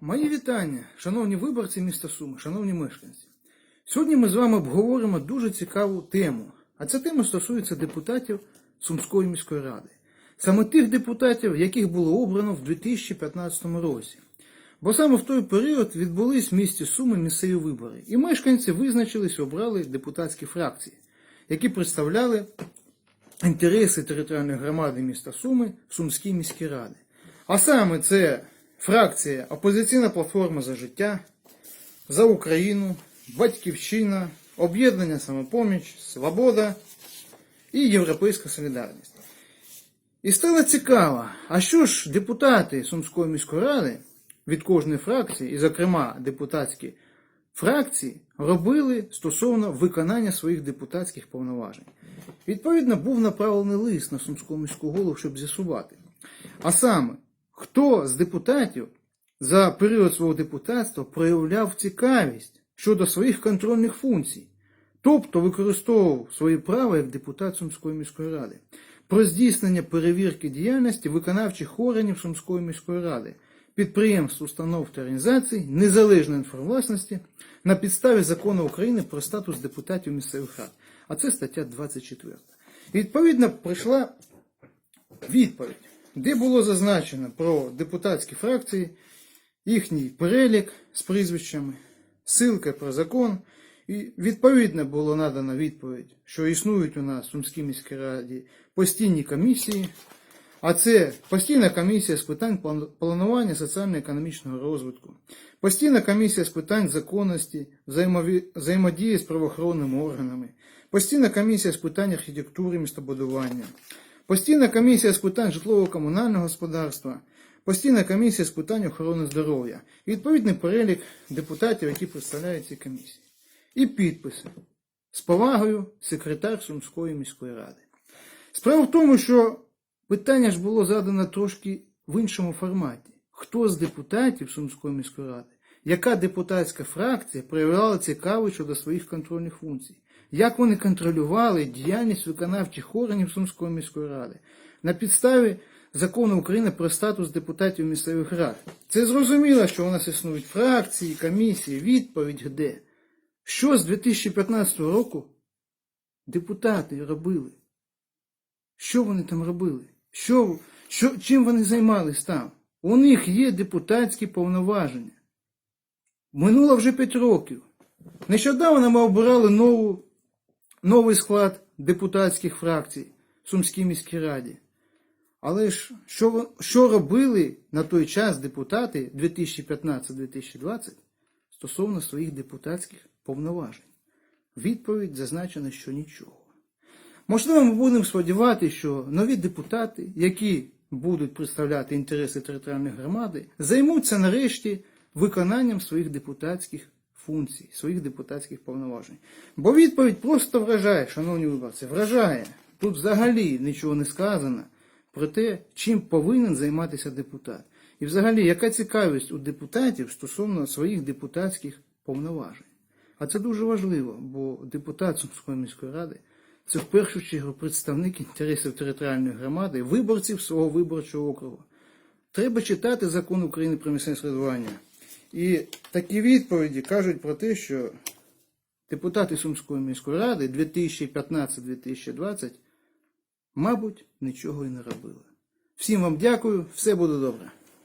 Мої вітання, шановні виборці міста Суми, шановні мешканці. Сьогодні ми з вами обговоримо дуже цікаву тему. А ця тема стосується депутатів Сумської міської ради. Саме тих депутатів, яких було обрано в 2015 році. Бо саме в той період відбулись в місті Суми місцеві вибори, і мешканці визначились обрали депутатські фракції, які представляли інтереси територіальної громади міста Суми Сумській міській раді. А саме це фракція Опозиційна платформа за життя, за Україну, Батьківщина, Об'єднання Самопоміч, Свобода і Європейська Солідарність. І стало цікаво, а що ж депутати Сумської міської ради від кожної фракції, і, зокрема, депутатські фракції, робили стосовно виконання своїх депутатських повноважень. Відповідно, був направлений лист на Сумську міську голову, щоб з'ясувати. А саме, хто з депутатів за період свого депутатства проявляв цікавість щодо своїх контрольних функцій, тобто використовував свої права як депутат Сумської міської ради, про здійснення перевірки діяльності виконавчих органів Сумської міської ради, підприємств, установ та організацій незалежної інформвласності на підставі закону України про статус депутатів місцевих рад. А це стаття 24. І відповідно прийшла відповідь, де було зазначено про депутатські фракції, їхній перелік з прізвищами, ссылка про закон. І відповідно було надано відповідь, що існують у нас в Сумській міській раді постійні комісії, а це постійна комісія з питань планування соціально-економічного розвитку, постійна комісія з питань законності, взаємодії з правоохоронними органами, постійна комісія з питань архітектури містобудування, постійна комісія з питань житлово-комунального господарства, постійна комісія з питань охорони здоров'я відповідний перелік депутатів, які представляють ці комісії. І підписи з повагою секретар Сумської міської ради. Справа в тому, що питання ж було задано трошки в іншому форматі. Хто з депутатів Сумської міської ради, яка депутатська фракція проявляла цікавість щодо своїх контрольних функцій? Як вони контролювали діяльність виконавчих органів Сумської міської ради на підставі закону України про статус депутатів місцевих рад? Це зрозуміло, що у нас існують фракції, комісії, відповідь де. Що з 2015 року депутати робили? Що вони там робили? Що, що, чим вони займались там? У них є депутатські повноваження. Минуло вже 5 років. Нещодавно ми обирали нову, новий склад депутатських фракцій в Сумській міській раді. Але ж що, що робили на той час депутати 2015-2020 стосовно своїх депутатських повноважень? Відповідь зазначена, що нічого. Можливо, ми будемо сподіватися, що нові депутати, які будуть представляти інтереси територіальної громади, займуться нарешті виконанням своїх депутатських функцій, своїх депутатських повноважень. Бо відповідь просто вражає, шановні виборці, вражає. Тут взагалі нічого не сказано про те, чим повинен займатися депутат. І взагалі, яка цікавість у депутатів стосовно своїх депутатських повноважень. А це дуже важливо, бо депутат Сумської міської ради це в першу чергу представник інтересів територіальної громади, виборців свого виборчого округу. Треба читати закон України про місцеве самоврядування. І такі відповіді кажуть про те, що депутати Сумської міської ради 2015-2020, мабуть, нічого і не робили. Всім вам дякую, все буде добре.